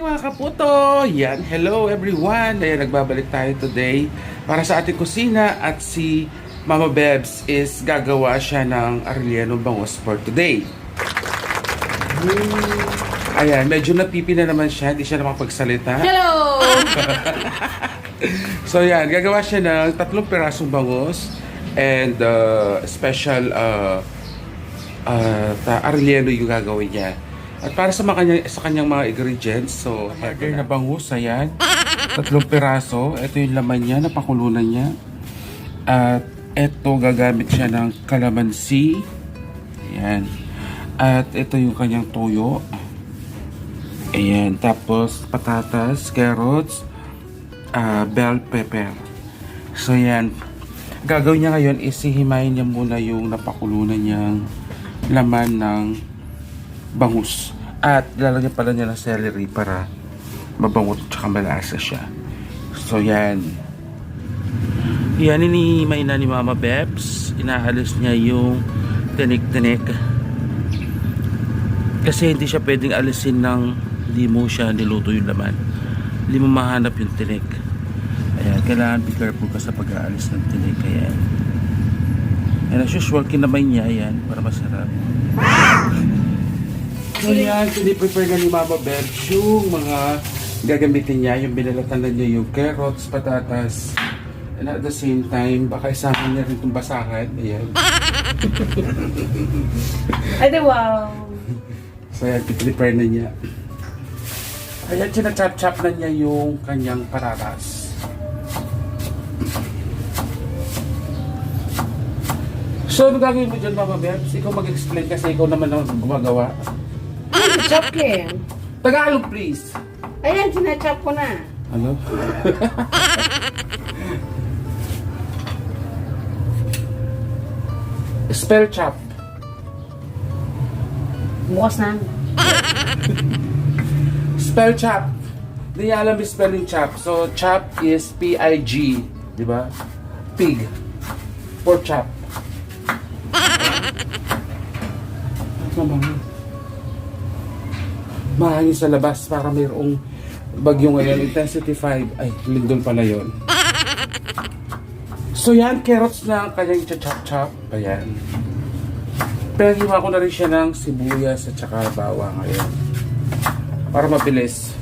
morning mga kaputo! Yan, hello everyone! Ayan, nagbabalik tayo today para sa ating kusina at si Mama Bebs is gagawa siya ng Arellano Bangus for today. Ayan, medyo napipi na naman siya, hindi siya nakapagsalita. Hello! So yan, gagawa siya ng tatlong pirasong bangus and uh, special uh, uh, Arellano yung gagawin niya. At para sa, mga kanya, sa kanyang mga ingredients, so harder na bangus, ayan. Tatlong piraso, ito yung laman niya, napakulunan niya. At ito gagamit siya ng calamansi. Ayan. At ito yung kanyang toyo. Ayan. Tapos patatas, carrots, ah, bell pepper. So yan. Gagawin niya ngayon is hihimayin niya muna yung napakulunan niyang laman ng bangus. At lalagyan pala niya ng celery para mabangot tsaka malasa siya. So yan. Yan inihimay na ni Mama Bebs. Inaalis niya yung tinik-tinik. Kasi hindi siya pwedeng alisin ng hindi mo siya niluto yung laman. Hindi mo mahanap yung tinik. Ayan, kailangan be careful ka sa pag-aalis ng tinik. Ayan. And as usual, kinamay niya yan para masarap. So yan, piniprepare na ni Mama Bebs yung mga gagamitin niya. Yung binalatan na niya yung carrots, patatas, and at the same time, baka isama niya rin itong basahan. Ayan. Ay, wow. So yan, piniprepare na niya. Ayan, sinachop-chop na niya yung kanyang patatas. So, ano gagawin mo dyan, Mama Bebs? Ikaw mag-explain kasi ikaw naman ang gumagawa. Chop King. Tagalog, please! Ayan, sinachop ko na. Ano? Spell chop. Bukas na. Spell chop. Hindi niya alam yung spelling chop. So, chop is P-I-G. Di ba? Pig. Pork chop. Mamahal. Mahangin sa labas para mayroong bagyo ngayon. Intensity 5. Ay, lindol pala yon. So yan, carrots na ang kanyang chop-chop. Ayan. Pinaghiwa ko na rin siya ng sibuyas at saka bawang ngayon. Para mabilis.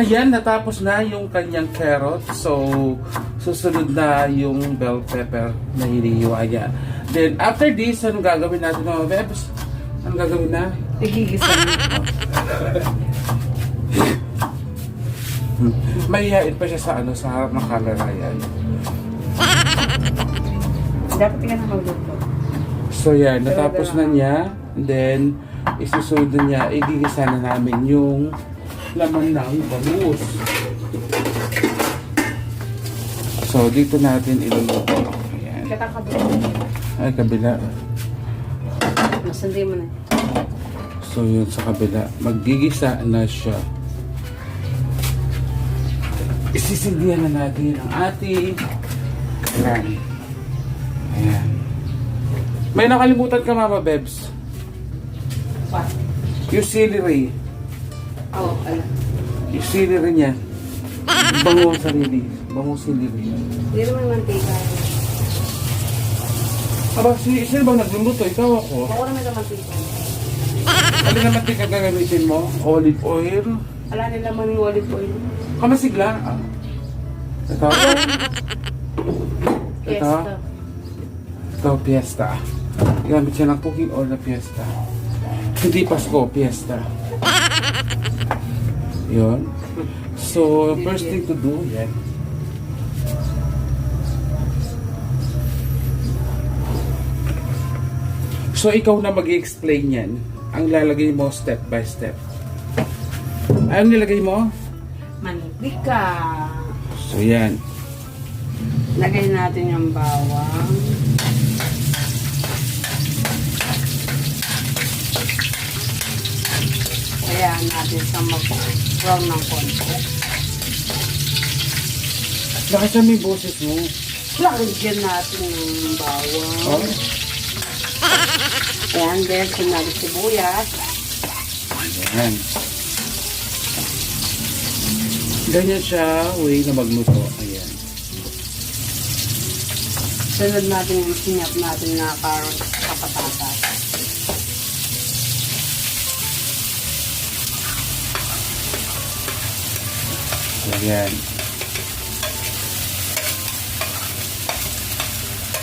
Ayan, natapos na yung kanyang carrot. So, susunod na yung bell pepper na hinihiwa niya. Then, after this, anong gagawin natin mga bebs? Anong gagawin na? Igigisa. Mahihain pa siya sa ano sa harap ng camera yan. Dapat ka na magluto. So yan, natapos na niya. Then, isusunod niya, igigisa na namin yung laman ng bangus. So, dito natin iluluto. Ayan. Katang kabila. Ay, kabila. Masandi mo na. So, yun sa kabila. Magigisa na siya. Isisindihan na natin ang ating kalan. Ayan. May nakalimutan ka, Mama Bebs. What? Yung celery. Oo, oh, alam. Yung celery niya. Bango ang sarili. Bango celery. Hindi naman mantika. Aba, si, sino bang nagluluto? Ikaw ako. Ako naman ito mantika. Ano naman tika gagamitin mo? Olive oil. Wala nila man yung olive oil. Kamasigla. Ah. Ito. Ito. Ito, fiesta. Gamit siya ng cooking oil na fiesta. Hindi Pasko, fiesta. Yun. So, first thing to do, yan. So, ikaw na mag explain yan. Ang lalagay mo step by step. Anong nilagay mo? Mantika. So, yan. Lagay natin yung bawang. Kaya natin sa mag-brown ng konti. Lakas na may boses mo. Lagyan natin ng bawang. Oh. Ayan, then sinali sibuyas. Ayan. Ganyan siya, way na magluto. Ayan. Sunod natin yung sinap natin na carrots sa patatas. Ayan.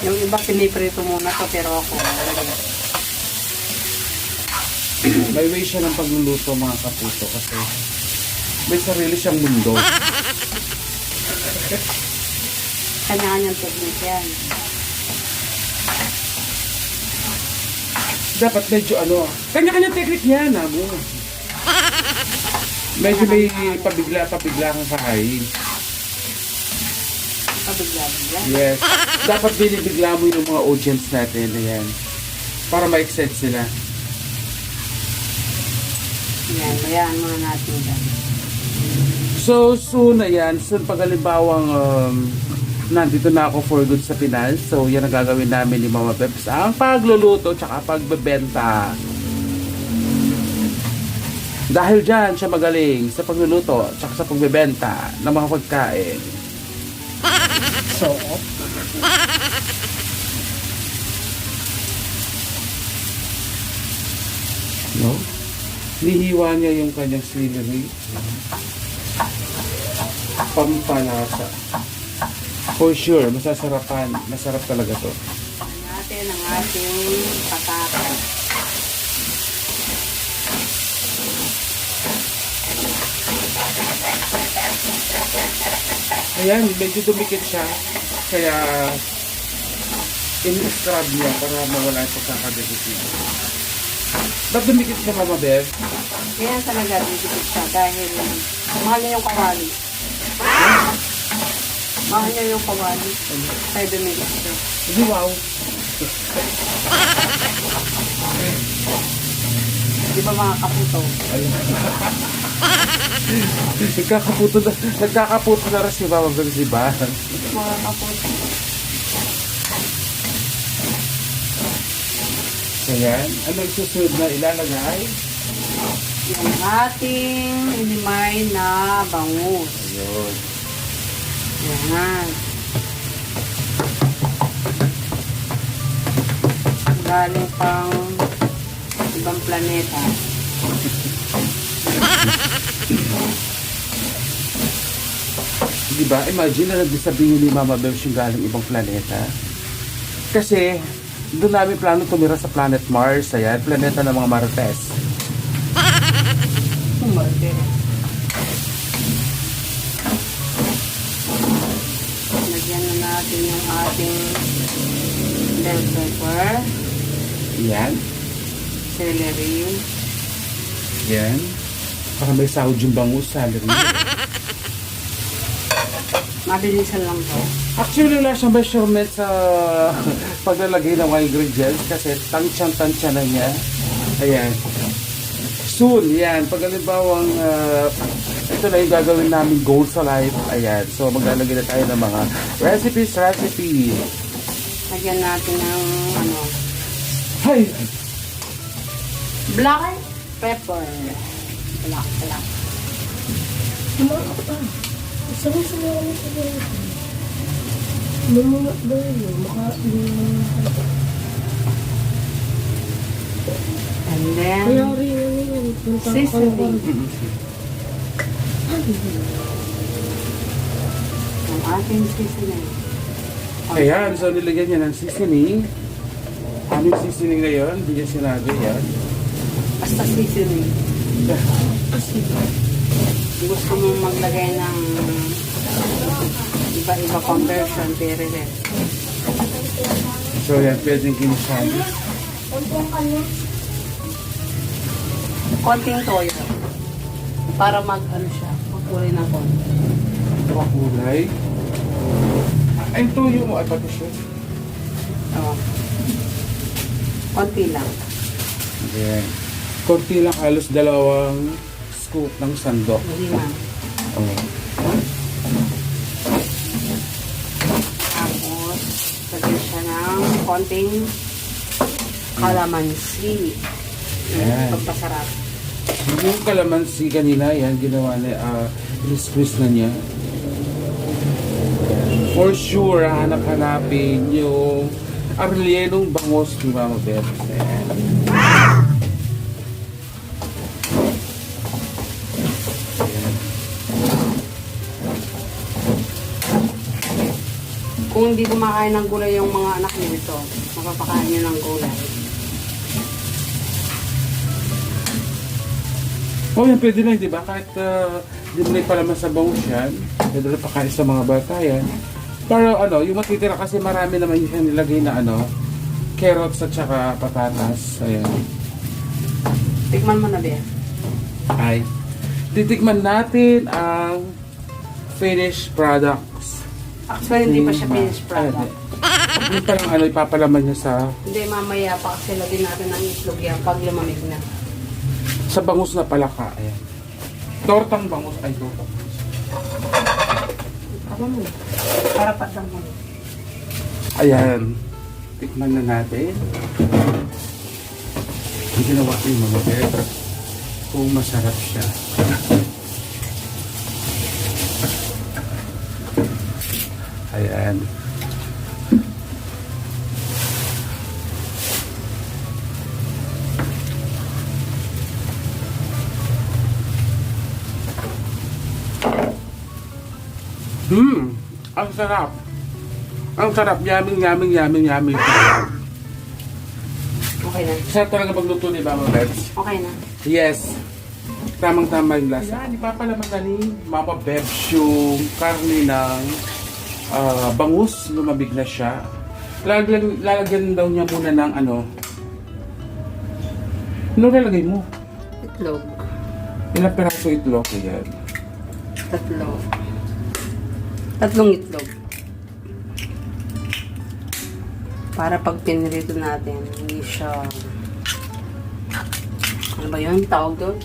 Yung iba piniprito muna to pero ako. May way siya ng pagluluto mga kapuso kasi may sarili siyang mundo. Kanya-kanyang technique yan. Dapat medyo ano, kanya-kanya technique yan, amo. Medyo may pabigla-pabigla kang kahain. Pabigla-bigla. Yes. Dapat binibigla mo yung mga audience natin. Ayan. Para ma-excite sila. Yan, bayaan muna natin dyan. So, soon na yan. Soon pag halimbawang um, nandito na ako for good sa Pinas. So, yan ang gagawin namin ni Mama Peps. Ang pagluluto tsaka pagbebenta. Dahil dyan siya magaling sa pagluluto tsaka sa pagbebenta ng mga pagkain. So, No? Nihiwa niya yung kanyang celery. Pampalasa. For sure, masasarapan. Masarap talaga to. natin ang ating patatas. Ayan, medyo dumikit siya. Kaya, in-scrub niya para mawala yung pagkakadikit Ba't dumikit siya, Mama Bev? Kaya talaga didikit siya dahil mahal niya yung kawali. Mahal niya yung kawali. Kaya dumikit siya. Hindi, wow. Di ba mga kaputo? Ayun. nagkakaputo na, nagkakaputo na rin si Mama Bev, di ba? Mga kaputo. Ayan, ano yung susunod na ilalagay? Yung ating limay na bangus. Ayun. Yan. Galing pang ibang planeta. Di ba? Imagine na nagsabihin ni Mama Bev yung galing ibang planeta. Kasi, doon namin plano tumira sa planet Mars. Ayan, planeta ng mga Marites. Umarte. Lagyan na natin yung ating bell pepper, Ayan. celery, Ayan. Para may sahod yung bangus salary. mabilisan lang to. Actually, wala siyang measurement sa paglalagay ng mga ingredients kasi tansyan-tansya na niya. Ayan. Soon, yan. Pag halimbawang uh, ito na yung gagawin namin goal sa life. Ayan. So, maglalagay na tayo ng mga recipes, recipe. Lagyan natin ng ano, Hay! black pepper. Black, black. Sabi sa mga ano sa mga Lumulot daw yun, maka... And then, Kaya rin ano yun, punta Seasoning. ang ating seasoning. Ayan. So, nilagyan niya ng seasoning. Ano yung seasoning ngayon? Hindi niya sinabi. Yan. Basta seasoning. Gusto mo maglagay ng iba-iba conversion, pere rin. So, yan. Pwedeng kinisali. Konting toyo. Para mag, ano siya, magkulay ng konti. Makulay. Ay, tuyo mo. Ay, pati siya. Oo. Konti lang. Ayan. Konti lang halos dalawang scoop ng sandok. Lima. Oh. Tapos, lagyan siya ng konting Calamansi. Yan. Pagpasarap. Yung kalamansi kanina, yan, ginawa na, uh, squeeze na niya. For sure, hanap-hanapin yung arlienong bangos ni Mama Beth. Ayan. Kung hindi kumakain ng gulay yung mga anak niyo ito, mapapakain niyo ng gulay. Oh, yan, pwede na, di ba? Kahit uh, di mo sa bangus yan, pwede na pakain sa mga bata yan. Pero ano, yung matitira kasi marami naman yung nilagay na ano, carrots at saka patatas. Ayan. Tikman mo na, Bea. ay titikman natin ang finished products. Actually, hindi pa siya finished product. Yung parang ano, ipapalaman niya sa Hindi, mamaya pa kasi lagyan natin ng itlog yan pag lumamig na. sa bangus na palaka. Ayan. Tortang bangus. Ay, tortang. Tama mo. Para patang mo. Ayan. Tikman na natin. Ang ginawa ko yung mga betra. Kung masarap siya. Ayan. Hmm, ang sarap. Ang sarap, yaming, yaming, yaming, yaming. Okay na. Sarap talaga magluto ni Mama Bebs. Okay na. Yes. Tamang-tama yung lasa. Yan, ipapalaman na ni Mama Bebs yung karne ng ah, bangus. Lumabig na siya. Lalagyan, lalagyan daw niya muna ng ano. Ano lalagay mo? Itlog. Ilang peraso itlog yan. Tatlo. Tatlong itlog. Para pag pinirito natin, hindi siya... Ano ba yun? Tawag doon?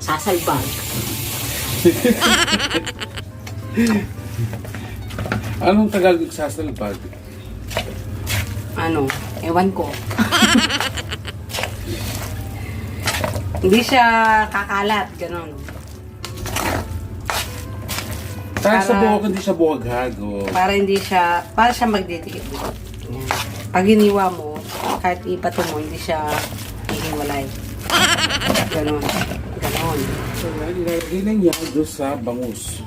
Sasalbag. Anong Tagalog sasalbag? Ano? Ewan ko. hindi siya kakalat, ganun. Para sa Para- buhok, hindi siya buwaghag. Oh. Para hindi siya, para siya magdidikit. Yan. Pag hiniwa mo, kahit ipato mo, hindi siya hihiwalay. Ganon. Ganon. So, ilalagay na niya doon sa bangus.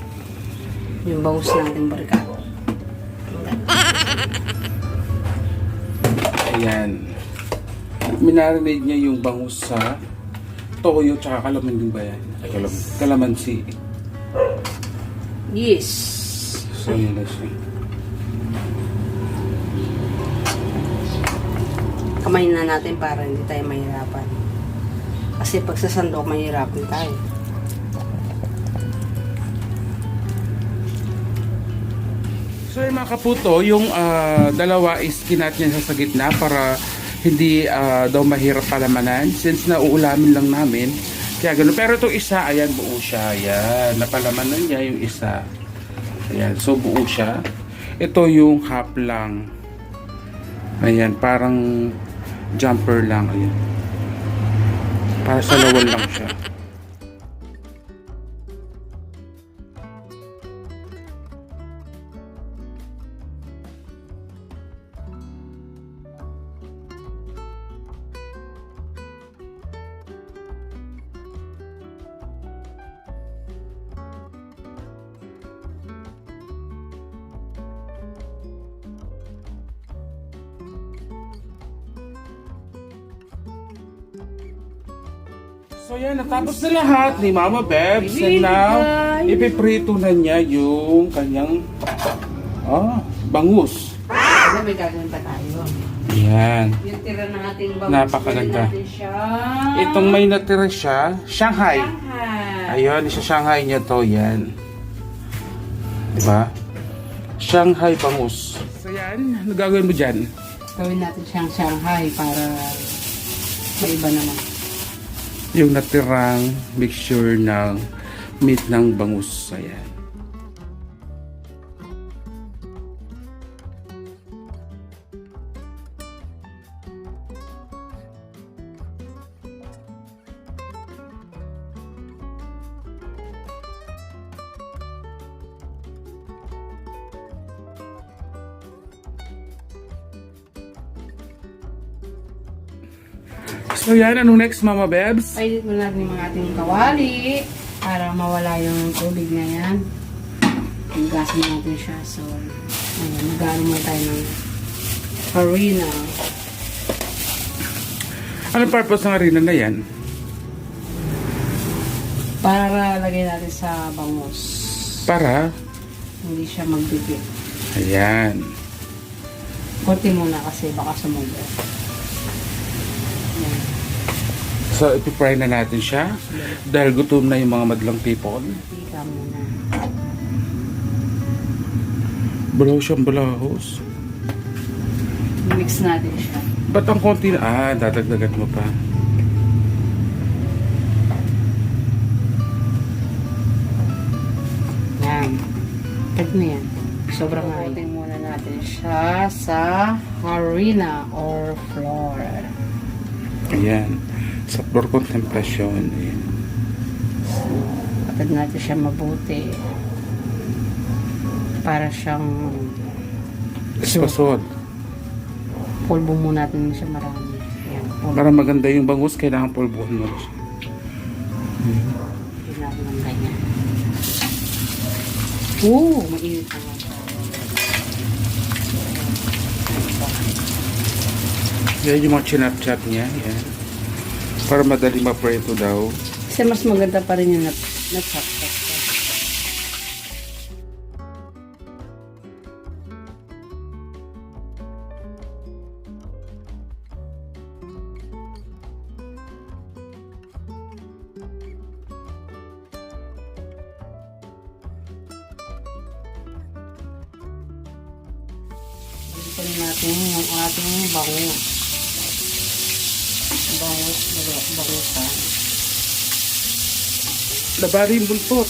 Yung bangus natin barkado. Ayan. Minarinade niya yung bangus sa toyo tsaka kalamansi ba yan? Ay, kalam kalamansi. Yes. So, yun na siya. Kamay na natin para hindi tayo mahirapan. Kasi pag sa sandok, mahirapan tayo. So, yung mga kaputo, yung ah, dalawa is kinat niya sa gitna para hindi ah, daw mahirap palamanan since nauulamin lang namin. Kaya ganun. Pero itong isa, ayan, buo siya. Ayan, napalamanan niya yung isa. Ayan, so buo siya. Ito yung half lang. Ayan, parang jumper lang. Ayan. Para sa lawal lang siya. So yan, natapos na lahat ni Mama Bebs. And now, ipiprito na niya yung kanyang ah, bangus. Kasi may gagawin pa tayo. Yan. Yung tira ng ating bangus, Napakaganda. natin siya. Itong may natira siya, Shanghai. Shanghai. Ayun, isa Shanghai niya to, yan. Diba? Shanghai bangus. So yan, ano gagawin mo dyan? Gawin natin siyang Shanghai para may iba naman. Yung natirang mixture ng meat ng bangus. Ayan. Yan, anong next Mama Bebs? Painit mo natin yung mga ating kawali para mawala yung tubig na yan. Hugasin natin siya. So, ayun, mag-ano mo tayo ng harina. Anong purpose ng arena na yan? Para lagay natin sa bangus. Para, Hindi siya magbibig. ayan. Kunti muna kasi baka sumubo. So, ipipry na natin siya. Dahil gutom na yung mga madlang people. Bulaw siyang bulahos. Mix natin siya. Ba't ang konti na? Ah, dadagdagan mo pa. Yan. Tag na yan. Sobrang ayaw. muna natin siya sa harina or flour. Ayan. Sa floor contemplation. Ayan. Patag natin siya mabuti. Para siyang Espasol. pulbo muna natin siya marami. Yan. Pulbo Para maganda yung bangus, kailangan pulbuhan mo siya. ng ganyan. Oo, mainit na. Yan yung mga chinap-chap niya. Yan. Para madali mapreto daw. Kasi mas maganda pa rin yung nat natsaksak. Labari yung buntot.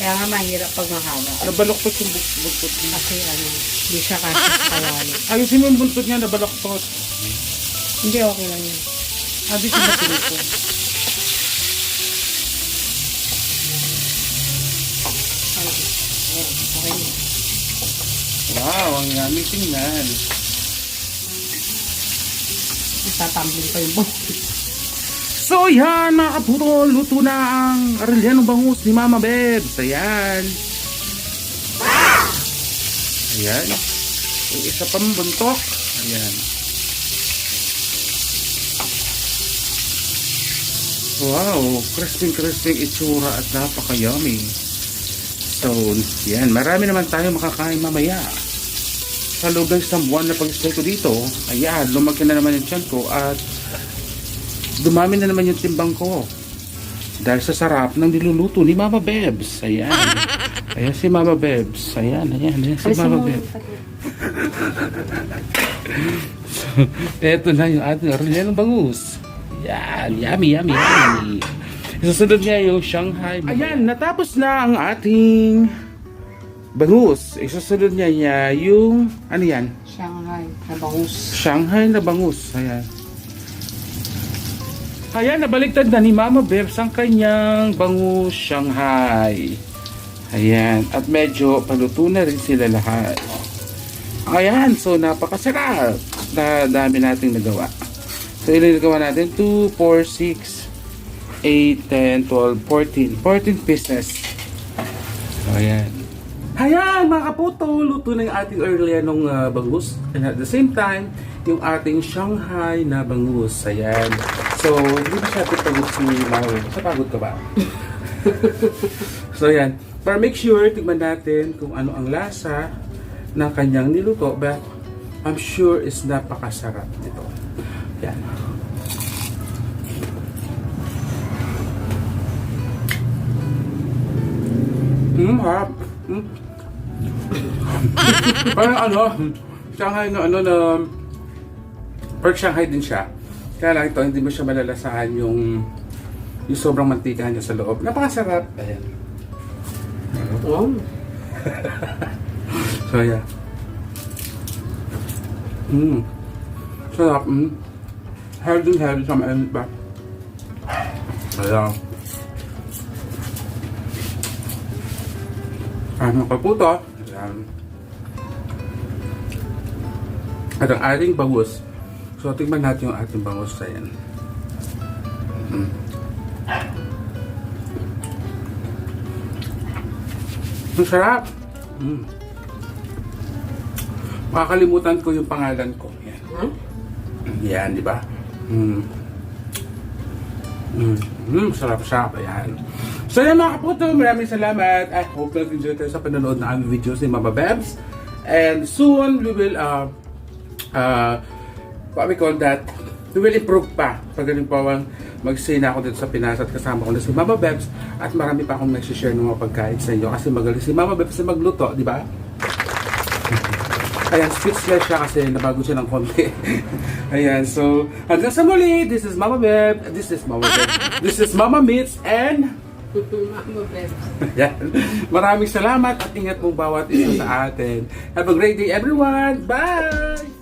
Kaya nga mahirap pag mahaba. Nabaloktot yung buk- buntot niya. Kasi ano, hindi siya kasi kawali. Ayusin mo yung buntot niya, nabaloktot. Hindi, okay lang yun. Di siya matuloy okay. Wow, ang yummy tingnan. Natatumbling pa yung buhok. So yan mga kaputol, luto na ang Arellano bangus ni Mama Bebs. Ayan. Ayan. Yung isa pang buntok. Ayan. Wow, crispy crispy itsura at napaka-yummy. So, yan. Marami naman tayo makakain mamaya. Sa loob ng buwan na pag-stay ko dito, ayan, lumaki na naman yung tiyan ko at dumami na naman yung timbang ko. Dahil sa sarap ng niluluto ni Mama Bebs. Ayan. Ayan si Mama Bebs. Ayan, ayan, ayan si Mama Bebs. Eto na yung ating Arellano Bangus. Yan, yummy, yummy, yummy. Susunod nga yung Shanghai. Ayan, natapos na ang ating bangus. Isusunod niya niya yung, ano yan? Shanghai na bangus. Shanghai na bangus. Ayan. Ayan, nabaliktad na ni Mama Bebs ang kanyang bangus Shanghai. Ayan. At medyo paluto na rin sila lahat. Ayan. So, napakasarap. Na dami nating nagawa. So, ilan nagawa natin? 2, 4, 6, 8, 10, 12, 14. 14 pieces. So, ayan. Ayan, mga kaputo, luto na yung ating early nung uh, bangus. And at the same time, yung ating Shanghai na bangus. Ayan. So, hindi ba siya pagod si Maui? Sa pagod ka ba? so, ayan. Para make sure, tignan natin kung ano ang lasa ng kanyang niluto. But, I'm sure is napakasarap nito. Yan. Mm, harap. Mm. Parang ano, Shanghai na ano na pork Shanghai din siya. Kaya lang ito, hindi mo siya malalasahan yung yung sobrang mantika niya sa loob. Napakasarap. Ayan. Oh. So, yeah. Mm. Sarap. Mm. Healthy, healthy sa mainit ba? Ayan. Ano ka po to? Ayan. At ang ating bangus. So, tigman natin yung ating bangus na yan. Mm. Ang sarap! Mm. Makakalimutan ko yung pangalan ko. Yan, hmm? yan di ba? Mm. Mm. Mm, sarap-sarap. Ayan. So yan mga kaputo, maraming salamat. I hope nag-enjoy kayo sa panonood ng aming videos ni Mama Bebs. And soon, we will uh, uh, what we call that, we will improve pa. Pagaling po ang mag-stay na ako dito sa Pinas at kasama ko na si Mama Bebs at marami pa akong may-share ng mga pagkain sa inyo kasi magaling si Mama Bebs na magluto, di ba? Ayan, speechless siya kasi nabago siya ng konti. Ayan, so hanggang sa muli, this is Mama Beb, this is Mama Beb, this is Mama Meets, and Mama Bebs. Ayan. Maraming salamat at ingat mong bawat isa sa atin. Have a great day everyone. Bye!